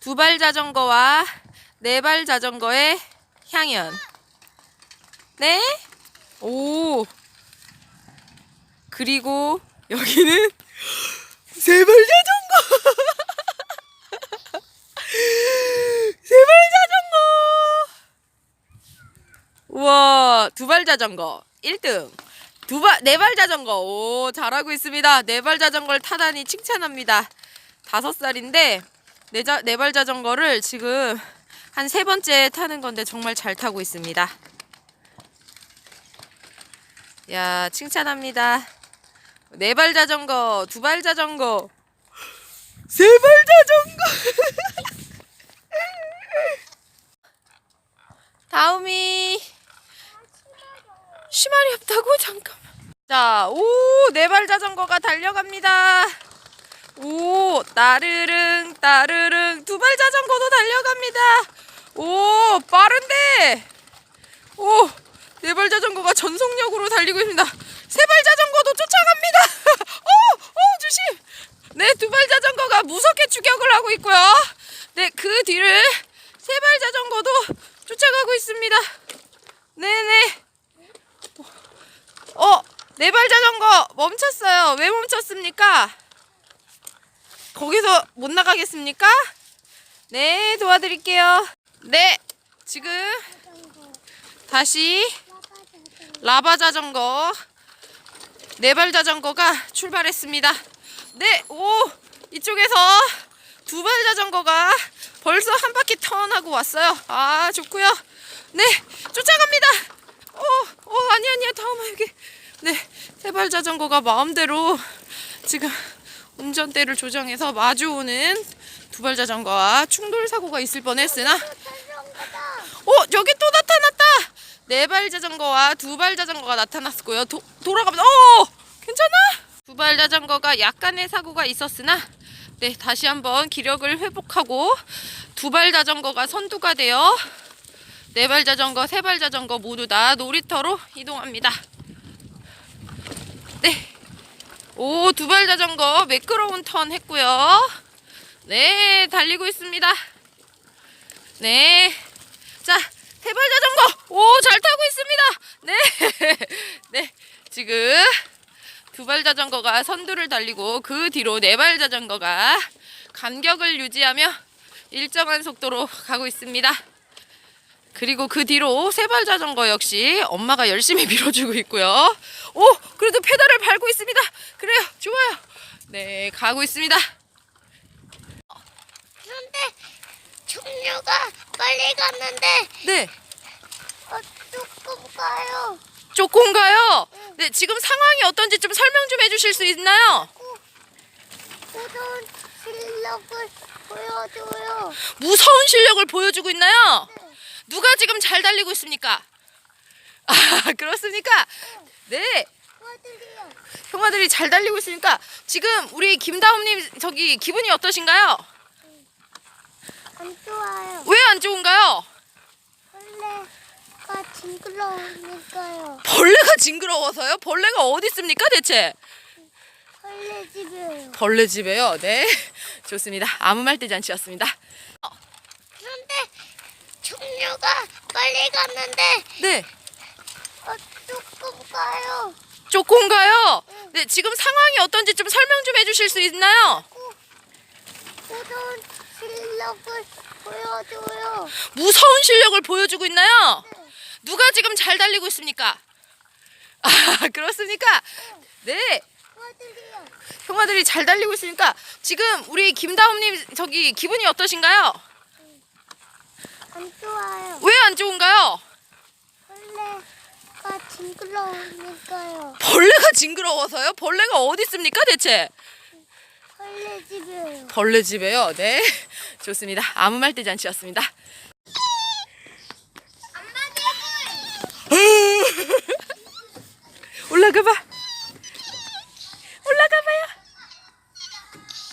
두 발 자전거와 네 발 자전거의 향연. 네? 오. 그리고 여기는 세 발 자전거. 세발 자전거. 우와, 두 발 자전거 1등. 두 발, 네 발 자전거. 오, 잘하고 있습니다. 네 발 자전거를 타다니 칭찬합니다. 다섯 살인데 네, 자, 네 발 자전거를 지금 한 세 번째 타는 건데 정말 잘 타고 있습니다. 야, 칭찬합니다. 네 발 자전거, 두 발 자전거, 세 발 자전거. 다음이 쉬말이 없다고 잠깐만. 자, 오, 네 발 자전거가 달려갑니다. 오, 따르릉, 따르릉. 두 발 자전거도 달려갑니다. 오, 빠른데. 오, 네 발 자전거가 전속력으로 달리고 있습니다. 세 발 자전거도 쫓아갑니다. 오, 오, 조심. 네, 두 발 자전거가 무섭게 추격을 하고 있고요. 네, 그 뒤를 세 발 자전거도 쫓아가고 있습니다. 네네. 어, 네발 자전거 멈췄어요. 왜 멈췄습니까? 거기서 못 나가겠습니까? 네, 도와드릴게요. 네, 지금 다시 라바 자전거, 네발 자전거가 출발했습니다. 네, 오, 이쪽에서 두 발 자전거가 벌써 한 바퀴 턴하고 왔어요. 아, 좋고요. 네, 쫓아갑니다. 어, 어, 아니 아니야, 다음아 여기. 네, 세발 자전거가 마음대로 지금 운전대를 조정해서 마주오는 두발 자전거와 충돌 사고가 있을 뻔했으나 어 여기 또 나타났다! 네 발 자전거와 두 발 자전거가 나타났고요. 도, 돌아가면 어 괜찮아? 두 발 자전거가 약간의 사고가 있었으나 네 다시 한번 기력을 회복하고 두 발 자전거가 선두가 되어 네 발 자전거 세 발 자전거 모두 다 놀이터로 이동합니다 네 오, 두발 자전거 매끄러운 턴 했고요. 네, 달리고 있습니다. 네. 자, 세발 자전거. 오, 잘 타고 있습니다. 네. 네. 지금 두 발 자전거가 선두를 달리고 그 뒤로 네 발 자전거가 간격을 유지하며 일정한 속도로 가고 있습니다. 그리고 그 뒤로 세발 자전거 역시 엄마가 열심히 밀어주고 있고요. 오, 밟고 있습니다. 그래요, 좋아요. 네, 가고 있습니다. 그런데 종류가 빨리 갔는데 네, 어, 조금 가요. 조금 가요? 네, 지금 상황이 어떤지 좀 설명 좀 해주실 수 있나요? 무서운 실력을 보여줘요. 무서운 실력을 보여주고 있나요? 누가 지금 잘 달리고 있습니까? 아, 그렇습니까? 네. 형아들이 잘 달리고 있으니까 지금 우리 김다움님 저기 기분이 어떠신가요? 안 좋아요. 왜 안 좋은가요? 벌레가 징그러우니까요. 벌레가 징그러워서요? 벌레가 어디 있습니까 대체? 벌레 집이에요. 벌레 집에요. 네, 좋습니다. 아무 말 대잔치였습니다. 그런데 종류가 빨리 갔는데 네, 어, 조금 가요. 조금가요? 네, 지금 상황이 어떤지 좀 설명 좀 해주실 수 있나요? 무서운 실력을 보여줘요. 무서운 실력을 보여주고 있나요? 누가 지금 잘 달리고 있습니까? 아, 그렇습니까? 네. 형아들이 잘 달리고 있으니까 지금 우리 김다움님 저기 기분이 어떠신가요? 안 좋아요. 왜 안? 벌레가 징그러우니까요. 벌레가 징그러워서요? 벌레가 어디 있습니까 대체? 벌레 집이에요. 벌레 집에요. 네, 좋습니다. 아무 말 대잔치였습니다. 올라가 봐. 올라가 봐요.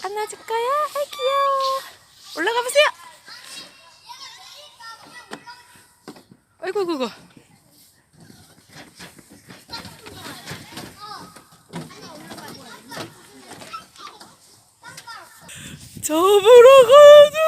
안아줄까요? 아 귀여워. 올라가 보세요. 아이고 그거. 잡으러 가야 돼.